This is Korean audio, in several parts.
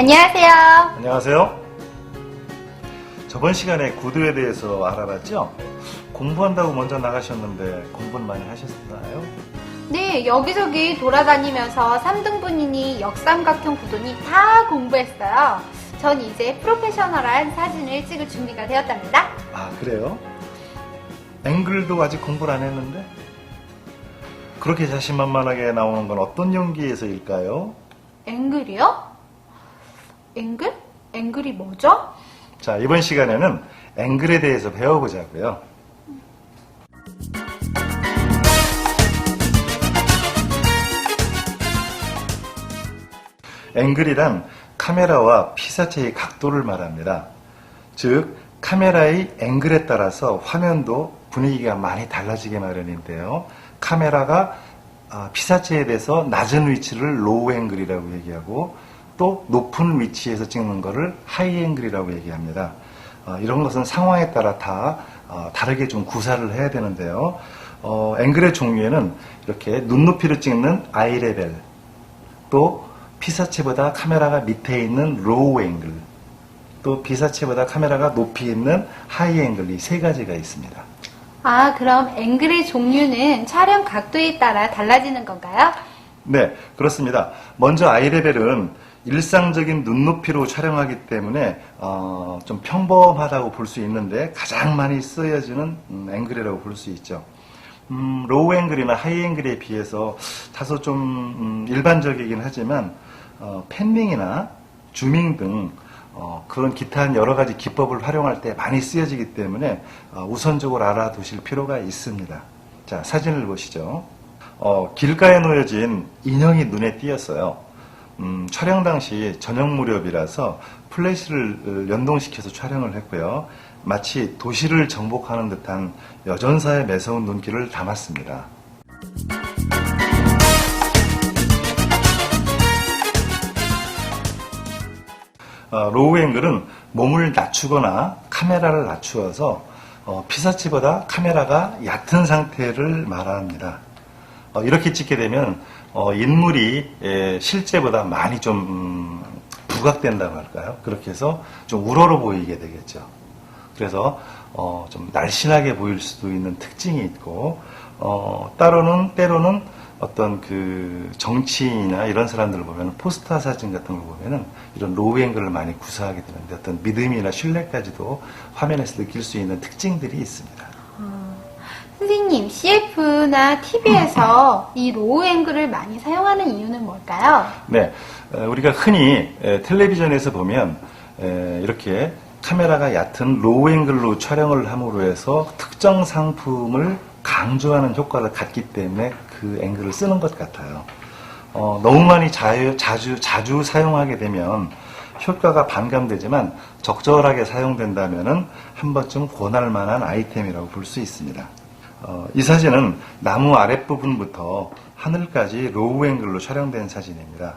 안녕하세요. 안녕하세요. 저번 시간에 구두에 대해서 알아봤죠? 공부한다고 먼저 나가셨는데 공부는 많이 하셨나요? 네, 여기저기 돌아다니면서 3등분이니 역삼각형 구도니 다 공부했어요. 전 이제 프로페셔널한 사진을 찍을 준비가 되었답니다. 아, 그래요? 앵글도 아직 공부를 안 했는데? 그렇게 자신만만하게 나오는 건 어떤 연기에서일까요? 앵글이요? 앵글? 앵글이 뭐죠? 자, 이번 시간에는 앵글에 대해서 배워보자고요. 앵글이란 카메라와 피사체의 각도를 말합니다. 즉, 카메라의 앵글에 따라서 화면도 분위기가 많이 달라지게 마련인데요. 카메라가 아, 피사체에 대해서 낮은 위치를 로우 앵글이라고 얘기하고 또 높은 위치에서 찍는 것을 하이 앵글이라고 얘기합니다. 어, 이런 것은 상황에 따라 다 어, 다르게 좀 구사를 해야 되는데요. 어, 앵글의 종류에는 이렇게 눈높이로 찍는 아이 레벨, 또 피사체보다 카메라가 밑에 있는 로우 앵글, 또 피사체보다 카메라가 높이 있는 하이 앵글 이세 가지가 있습니다. 아, 그럼 앵글의 종류는 촬영 각도에 따라 달라지는 건가요? 네, 그렇습니다. 먼저 아이레벨은 일상적인 눈높이로 촬영하기 때문에 어, 좀 평범하다고 볼 수 있는데 가장 많이 쓰여지는 음, 앵글이라고 볼 수 있죠. 음, 로우 앵글이나 하이 앵글에 비해서 다소 좀 음, 일반적이긴 하지만 어, 팬밍이나 주밍 등 어, 그런 기타 여러 가지 기법을 활용할 때 많이 쓰여지기 때문에 어, 우선적으로 알아두실 필요가 있습니다. 자, 사진을 보시죠. 어, 길가에 놓여진 인형이 눈에 띄었어요. 음, 촬영 당시 저녁 무렵이라서 플래시를 연동시켜서 촬영을 했고요. 마치 도시를 정복하는 듯한 여전사의 매서운 눈길을 담았습니다. 어, 로우 앵글은 몸을 낮추거나 카메라를 낮추어서 어, 피사체보다 카메라가 얕은 상태를 말합니다. 어, 이렇게 찍게 되면 어, 인물이 에, 실제보다 많이 좀 음, 부각된다고 할까요? 그렇게 해서 좀 우러러 보이게 되겠죠. 그래서 어, 좀 날씬하게 보일 수도 있는 특징이 있고 어, 따로는 때로는 어떤 그 정치인이나 이런 사람들을 보면 포스터 사진 같은 걸 보면은 이런 로우 앵글을 많이 구사하게 되는데 어떤 믿음이나 신뢰까지도 화면에서 느낄 수 있는 특징들이 있습니다. 선생님, CF나 TV에서 이 로우 앵글을 많이 사용하는 이유는 뭘까요? 네, 어, 우리가 흔히 에, 텔레비전에서 보면 에, 이렇게 카메라가 얕은 로우 앵글로 촬영을 함으로 해서 특정 상품을 강조하는 효과를 갖기 때문에 그 앵글을 쓰는 것 같아요. 어, 너무 많이 자유, 자주, 자주 사용하게 되면 효과가 반감되지만 적절하게 사용된다면은 한 번쯤 권할 만한 아이템이라고 볼 수 있습니다. 어, 이 사진은 나무 아랫부분부터 하늘까지 로우 앵글로 촬영된 사진입니다.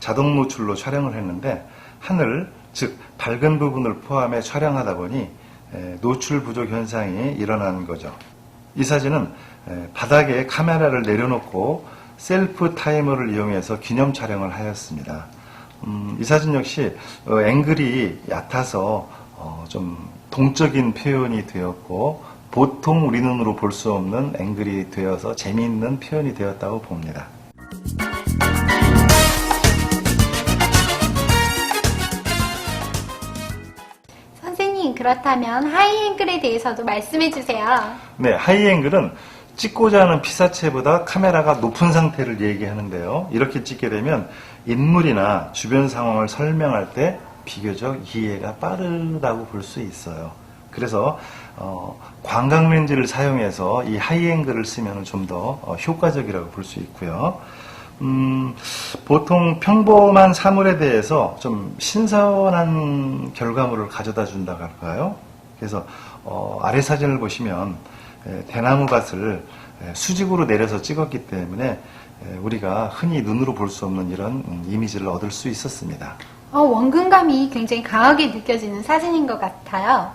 자동 노출로 촬영을 했는데 하늘, 즉 밝은 부분을 포함해 촬영하다 보니 에, 노출 부족 현상이 일어나는 거죠. 이 사진은 에, 바닥에 카메라를 내려놓고 셀프 타이머를 이용해서 기념 촬영을 하였습니다. 음, 이 사진 역시 어, 앵글이 얕아서 어, 좀 동적인 표현이 되었고 보통 우리 눈으로 볼 수 없는 앵글이 되어서 재미있는 표현이 되었다고 봅니다. 선생님, 그렇다면 하이 앵글에 대해서도 말씀해 주세요. 네, 하이앵글은 찍고자 하는 피사체보다 카메라가 높은 상태를 얘기하는데요. 이렇게 찍게 되면 인물이나 주변 상황을 설명할 때 비교적 이해가 빠르다고 볼 수 있어요. 그래서 어, 광각 렌즈를 사용해서 이 하이앵글을 쓰면 좀 더 효과적이라고 볼 수 있고요. 음, 보통 평범한 사물에 대해서 좀 신선한 결과물을 가져다 준다고 할까요? 그래서 어, 아래 사진을 보시면 에, 대나무 밭을 에, 수직으로 내려서 찍었기 때문에 에, 우리가 흔히 눈으로 볼 수 없는 이런 음, 이미지를 얻을 수 있었습니다. 어, 원근감이 굉장히 강하게 느껴지는 사진인 것 같아요.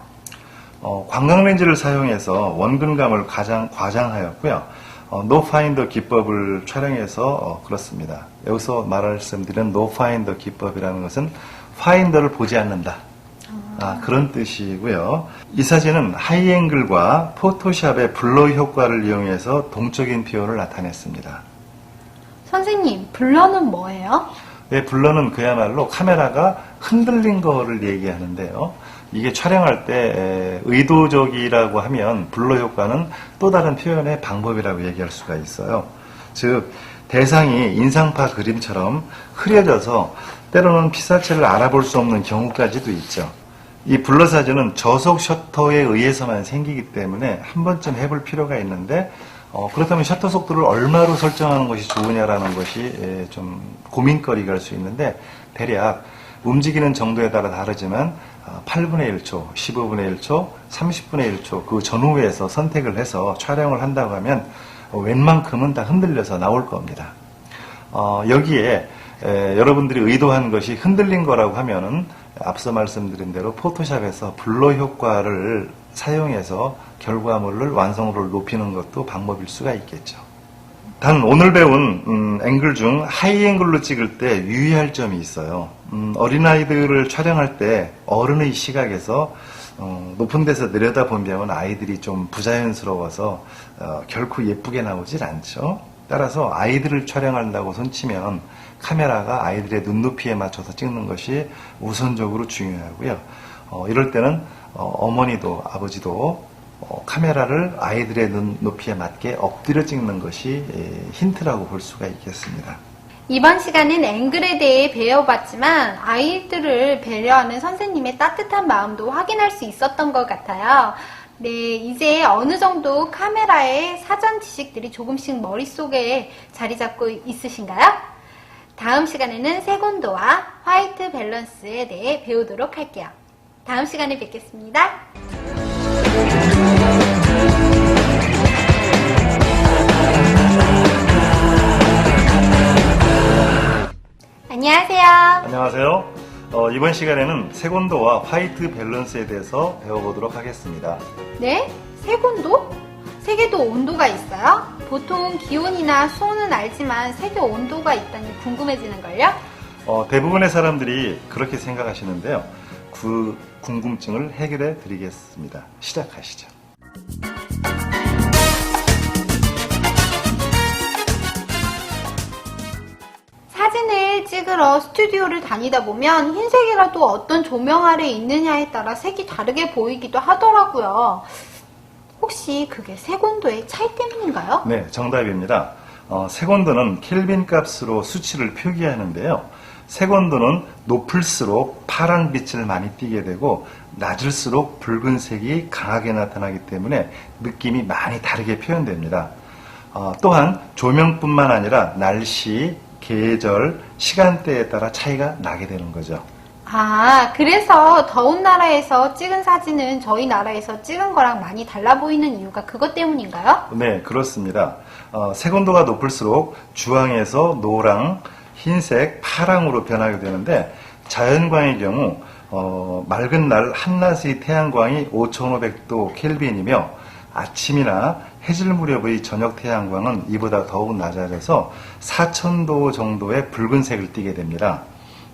어, 광각 렌즈를 사용해서 원근감을 가장 과장하였고요. 어, 노파인더 기법을 촬영해서 어, 그렇습니다. 여기서 말씀드린 노파인더 기법이라는 것은 파인더를 보지 않는다. 아, 그런 뜻이고요. 이 사진은 하이앵글과 포토샵의 블러 효과를 이용해서 동적인 표현을 나타냈습니다. 선생님, 블러는 뭐예요? 네, 블러는 그야말로 카메라가 흔들린 거를 얘기하는데요. 이게 촬영할 때 에, 의도적이라고 하면 블러 효과는 또 다른 표현의 방법이라고 얘기할 수가 있어요. 즉 대상이 인상파 그림처럼 흐려져서 때로는 피사체를 알아볼 수 없는 경우까지도 있죠. 이 블러 사진은 저속 셔터에 의해서만 생기기 때문에 한 번쯤 해볼 필요가 있는데 어, 그렇다면 셔터 속도를 얼마로 설정하는 것이 좋으냐라는 것이 에, 좀 고민거리가 될 수 있는데 대략 움직이는 정도에 따라 다르지만 어, 8분의 1초, 15분의 1초, 30분의 1초 그 전후에서 선택을 해서 촬영을 한다고 하면 어, 웬만큼은 다 흔들려서 나올 겁니다. 어, 여기에 에, 여러분들이 의도한 것이 흔들린 거라고 하면은 앞서 말씀드린 대로 포토샵에서 블러 효과를 사용해서 결과물을 완성도를 높이는 것도 방법일 수가 있겠죠. 단 오늘 배운 음, 앵글 중 하이앵글로 찍을 때 유의할 점이 있어요. 음, 어린아이들을 촬영할 때 어른의 시각에서 어, 높은 데서 내려다보면 아이들이 좀 부자연스러워서 어, 결코 예쁘게 나오질 않죠. 따라서 아이들을 촬영한다고 손치면 카메라가 아이들의 눈높이에 맞춰서 찍는 것이 우선적으로 중요하고요. 어, 이럴 때는 어, 머니도 아버지도 어, 카메라를 아이들의 눈 높이에 맞게 엎드려 찍는 것이 예, 힌트라고 볼 수가 있겠습니다. 이번 시간은 앵글에 대해 배워봤지만 아이들을 배려하는 선생님의 따뜻한 마음도 확인할 수 있었던 것 같아요. 네, 이제 어느 정도 카메라의 사전 지식들이 조금씩 머릿속에 자리 잡고 있으신가요? 다음 시간에는 세곤도와 화이트 밸런스에 대해 배우도록 할게요. 다음 시간에 뵙겠습니다. 안녕하세요. 안녕하세요. 어, 이번 시간에는 세곤도와 화이트 밸런스에 대해서 배워보도록 하겠습니다. 네? 세곤도? 세계도 온도가 있어요? 보통 기온이나 수온은 알지만 세계 온도가 있다니 궁금해지는걸요? 어, 대부분의 사람들이 그렇게 생각하시는데요. 그 궁금증을 해결해 드리겠습니다. 시작하시죠. 찍으러 스튜디오를 다니다 보면 흰색이라도 어떤 조명 아래 있느냐에 따라 색이 다르게 보이기도 하더라고요. 혹시 그게 색온도의 차이 때문인가요? 네, 정답입니다. 어, 색온도는 켈빈 값으로 수치를 표기하는데요. 색온도는 높을수록 파란 빛을 많이 띠게 되고 낮을수록 붉은색이 강하게 나타나기 때문에 느낌이 많이 다르게 표현됩니다. 어, 또한 조명뿐만 아니라 날씨, 계절, 시간대에 따라 차이가 나게 되는 거죠. 아, 그래서 더운 나라에서 찍은 사진은 저희 나라에서 찍은 거랑 많이 달라 보이는 이유가 그것 때문인가요? 네, 그렇습니다. 어, 색온도가 높을수록 주황에서 노랑, 흰색, 파랑으로 변하게 되는데 자연광의 경우 어, 맑은 날 한낮의 태양광이 5500도 켈빈이며 아침이나 해질 무렵의 저녁 태양광은 이보다 더욱 낮아져서 4000도 정도의 붉은색을 띠게 됩니다.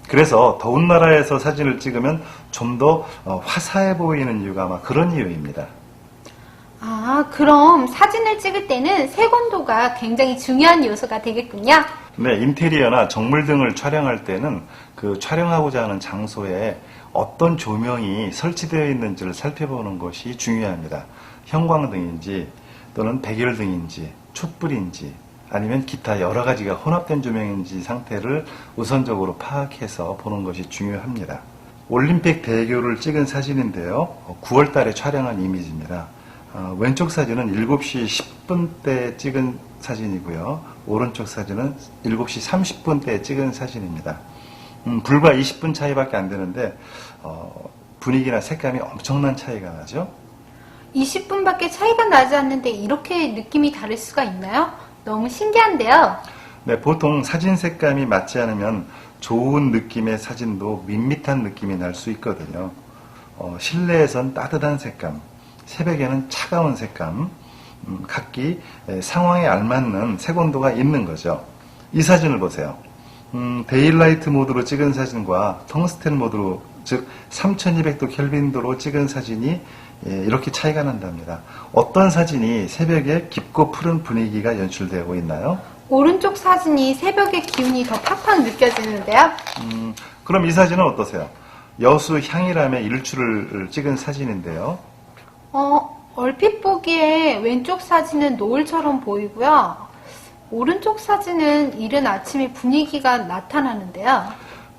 그래서 더운 나라에서 사진을 찍으면 좀더 어, 화사해 보이는 이유가 아마 그런 이유입니다. 아, 그럼 사진을 찍을 때는 색온도가 굉장히 중요한 요소가 되겠군요. 네, 인테리어나 정물 등을 촬영할 때는 그 촬영하고자 하는 장소에 어떤 조명이 설치되어 있는지를 살펴보는 것이 중요합니다. 형광등인지 또는 백열등인지 촛불인지 아니면 기타 여러 가지가 혼합된 조명인지 상태를 우선적으로 파악해서 보는 것이 중요합니다. 올림픽 대교를 찍은 사진인데요. 9월 달에 촬영한 이미지입니다. 어, 왼쪽 사진은 7시 10분 때 찍은 사진이고요. 오른쪽 사진은 7시 30분 때 찍은 사진입니다. 음, 불과 20분 차이밖에 안 되는데 어, 분위기나 색감이 엄청난 차이가 나죠. 20분밖에 차이가 나지 않는데 이렇게 느낌이 다를 수가 있나요? 너무 신기한데요. 네, 보통 사진 색감이 맞지 않으면 좋은 느낌의 사진도 밋밋한 느낌이 날 수 있거든요. 어, 실내에선 따뜻한 색감, 새벽에는 차가운 색감, 음, 각기 에, 상황에 알맞는 색온도가 있는 거죠. 이 사진을 보세요. 음, 데일라이트 모드로 찍은 사진과 텅스텐 모드로 즉 3200도 켈빈도로 찍은 사진이 예, 이렇게 차이가 난답니다. 어떤 사진이 새벽에 깊고 푸른 분위기가 연출되고 있나요? 오른쪽 사진이 새벽의 기운이 더 팍팍 느껴지는데요. 음, 그럼 이 사진은 어떠세요? 여수 향이람의 일출을 찍은 사진인데요. 어, 얼핏 보기에 왼쪽 사진은 노을처럼 보이고요. 오른쪽 사진은 이른 아침에 분위기가 나타나는데요.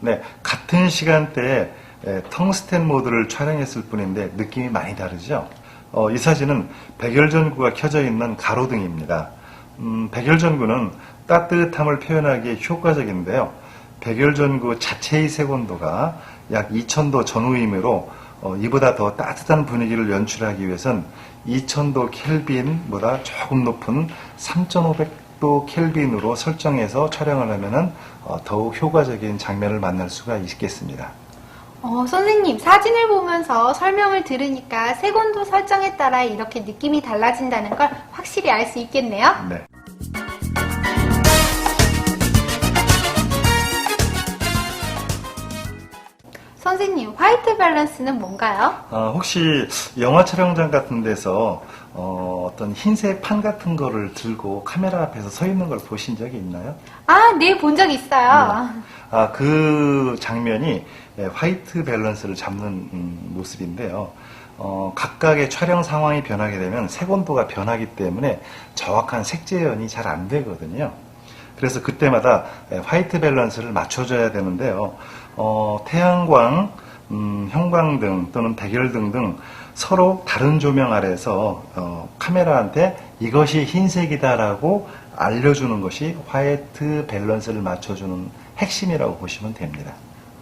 네, 같은 시간대에 에, 텅스텐 모드를 촬영했을 뿐인데 느낌이 많이 다르죠. 어, 이 사진은 백열전구가 켜져 있는 가로등입니다. 음, 백열전구는 따뜻함을 표현하기에 효과적인데요. 백열전구 자체의 색온도가 약 2000도 전후이므로 어, 이보다 더 따뜻한 분위기를 연출하기 위해선 2000도 켈빈보다 조금 높은 3500도 켈빈으로 설정해서 촬영을 하면은 어, 더욱 효과적인 장면을 만날 수가 있겠습니다. 어, 선생님, 사진을 보면서 설명을 들으니까 색온도 설정에 따라 이렇게 느낌이 달라진다는 걸 확실히 알 수 있겠네요. 네. 선생님, 화이트 밸런스는 뭔가요? 어, 혹시 영화 촬영장 같은 데서 어, 떤 흰색 판 같은 거를 들고 카메라 앞에서 서 있는 걸 보신 적이 있나요? 아, 네, 본 적 있어요. 아, 그 장면이 예, 화이트 밸런스를 잡는 음, 모습인데요. 어, 각각의 촬영 상황이 변하게 되면 색온도가 변하기 때문에 정확한 색재현이 잘 안 되거든요. 그래서 그때마다 예, 화이트 밸런스를 맞춰줘야 되는데요. 어, 태양광, 음, 형광등 또는 백열등 등 서로 다른 조명 아래서 어, 카메라한테 이것이 흰색이다라고 알려주는 것이 화이트 밸런스를 맞춰주는 핵심이라고 보시면 됩니다.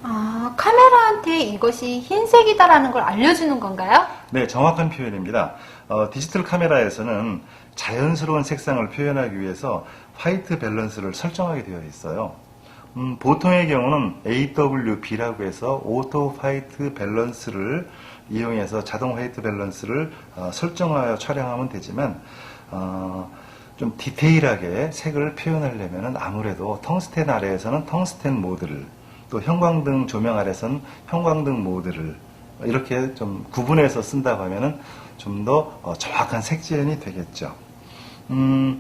아, 카메라한테 이것이 흰색이다라는 걸 알려주는 건가요? 네, 정확한 표현입니다. 어, 디지털 카메라에서는 자연스러운 색상을 표현하기 위해서 화이트 밸런스를 설정하게 되어 있어요. 음, 보통의 경우는 AWB라고 해서 오토 화이트 밸런스를 이용해서 자동 화이트 밸런스를 어, 설정하여 촬영하면 되지만 어, 좀 디테일하게 색을 표현하려면 아무래도 텅스텐 아래에서는 텅스텐 모드를 또 형광등 조명 아래서는 형광등 모드를 이렇게 좀 구분해서 쓴다고 하면은 좀더 어, 정확한 색지연이 되겠죠. 음,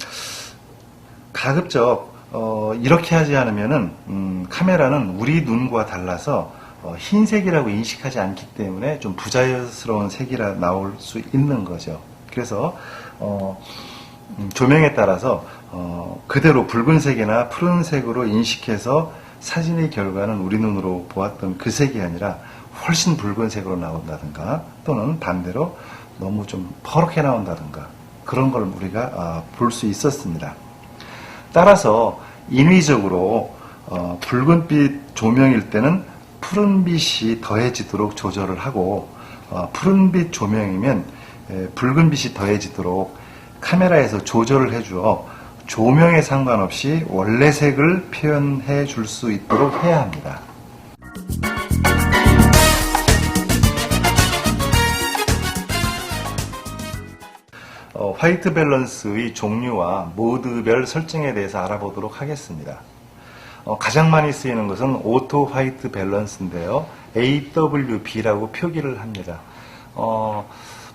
가급적 어, 이렇게 하지 않으면은 음, 카메라는 우리 눈과 달라서 어, 흰색이라고 인식하지 않기 때문에 좀 부자연스러운 색이라 나올 수 있는 거죠. 그래서 어, 음, 조명에 따라서 어, 그대로 붉은색이나 푸른색으로 인식해서 사진의 결과는 우리 눈으로 보았던 그 색이 아니라 훨씬 붉은색으로 나온다든가 또는 반대로 너무 좀 퍼렇게 나온다든가 그런 걸 우리가 볼 수 있었습니다. 따라서 인위적으로 어, 붉은빛 조명일 때는 푸른빛이 더해지도록 조절을 하고 어, 푸른빛 조명이면 에, 붉은빛이 더해지도록 카메라에서 조절을 해주어 조명에 상관없이 원래 색을 표현해 줄 수 있도록 해야 합니다. 화이트 밸런스의 종류와 모드별 설정에 대해서 알아보도록 하겠습니다. 어, 가장 많이 쓰이는 것은 오토 화이트 밸런스인데요. AWB라고 표기를 합니다. 어,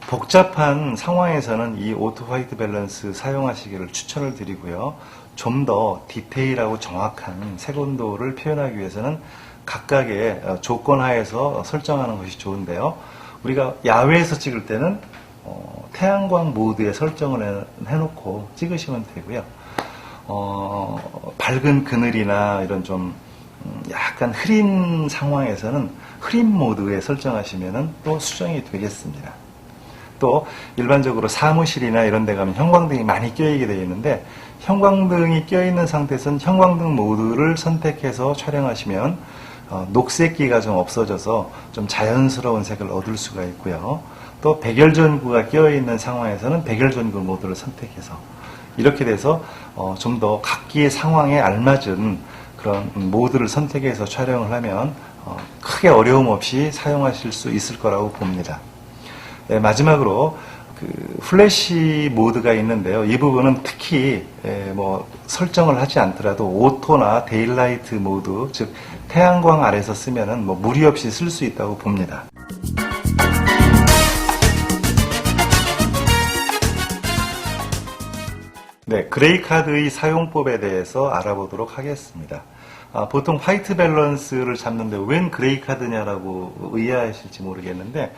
복잡한 상황에서는 이 오토 화이트 밸런스 사용하시기를 추천을 드리고요. 좀 더 디테일하고 정확한 색온도를 표현하기 위해서는 각각의 어, 조건 하에서 설정하는 것이 좋은데요. 우리가 야외에서 찍을 때는 어, 태양광 모드에 설정을 해, 놓고 찍으시면 되고요. 어, 밝은 그늘이나 이런 좀 음, 약간 흐린 상황에서는 흐린 모드에 설정하시면 또 수정이 되겠습니다. 또 일반적으로 사무실이나 이런 데 가면 형광등이 많이 껴있게 되어 있는데 형광등이 껴있는 상태에서는 형광등 모드를 선택해서 촬영하시면 어, 녹색기가 좀 없어져서 좀 자연스러운 색을 얻을 수가 있고요. 또 백열전구가 껴있는 상황에서는 백열전구 모드를 선택해서 이렇게 돼서 어, 좀 더 각기의 상황에 알맞은 그런 모드를 선택해서 촬영을 하면 어, 크게 어려움 없이 사용하실 수 있을 거라고 봅니다. 네, 마지막으로 그 플래시 모드가 있는데요. 이 부분은 특히 에, 뭐 설정을 하지 않더라도 오토나 데일라이트 모드, 즉 태양광 아래서 쓰면은 뭐 무리 없이 쓸 수 있다고 봅니다. 네, 그레이 카드의 사용법에 대해서 알아보도록 하겠습니다. 아, 보통 화이트 밸런스를 잡는데 웬 그레이 카드냐라고 의아하실지 모르겠는데 에,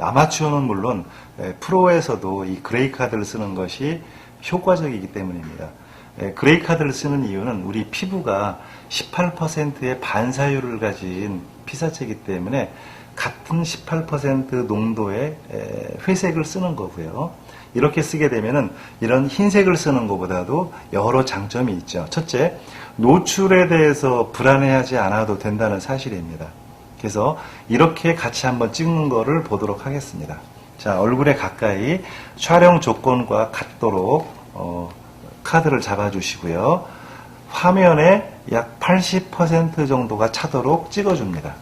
아마추어는 물론 에, 프로에서도 이 그레이 카드를 쓰는 것이 효과적이기 때문입니다. 에, 그레이 카드를 쓰는 이유는 우리 피부가 18%의 반사율을 가진 피사체이기 때문에 같은 18% 농도의 에, 회색을 쓰는 거고요. 이렇게 쓰게 되면은 이런 흰색을 쓰는 것보다도 여러 장점이 있죠. 첫째, 노출에 대해서 불안해하지 않아도 된다는 사실입니다. 그래서 이렇게 같이 한번 찍는 거를 보도록 하겠습니다. 자, 얼굴에 가까이 촬영 조건과 같도록 어, 카드를 잡아주시고요. 화면에 약 80% 정도가 차도록 찍어줍니다.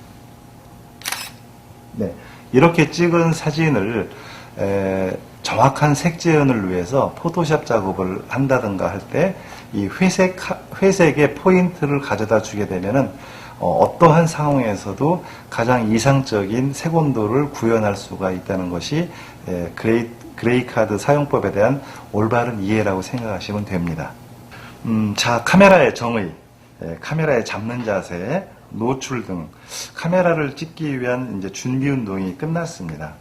네, 이렇게 찍은 사진을 에, 정확한 색재현을 위해서 포토샵 작업을 한다든가 할 때 이 회색 회색의 포인트를 가져다 주게 되면은 어, 떠한 상황에서도 가장 이상적인 색온도를 구현할 수가 있다는 것이 에, 그레이, 그레이 카드 사용법에 대한 올바른 이해라고 생각하시면 됩니다. 음, 자, 카메라의 정의, 예, 카메라의 잡는 자세, 노출 등 카메라를 찍기 위한 이제 준비 운동이 끝났습니다.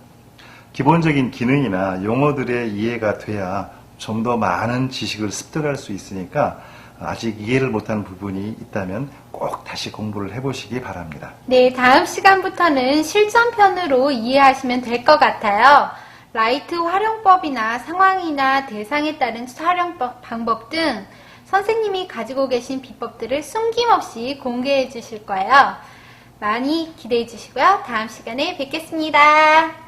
기본적인 기능이나 용어들의 이해가 돼야 좀 더 많은 지식을 습득할 수 있으니까 아직 이해를 못한 부분이 있다면 꼭 다시 공부를 해보시기 바랍니다. 네, 다음 시간부터는 실전편으로 이해하시면 될 것 같아요. 라이트 활용법이나 상황이나 대상에 따른 촬영 방법 등 선생님이 가지고 계신 비법들을 숨김없이 공개해 주실 거예요. 많이 기대해 주시고요. 다음 시간에 뵙겠습니다.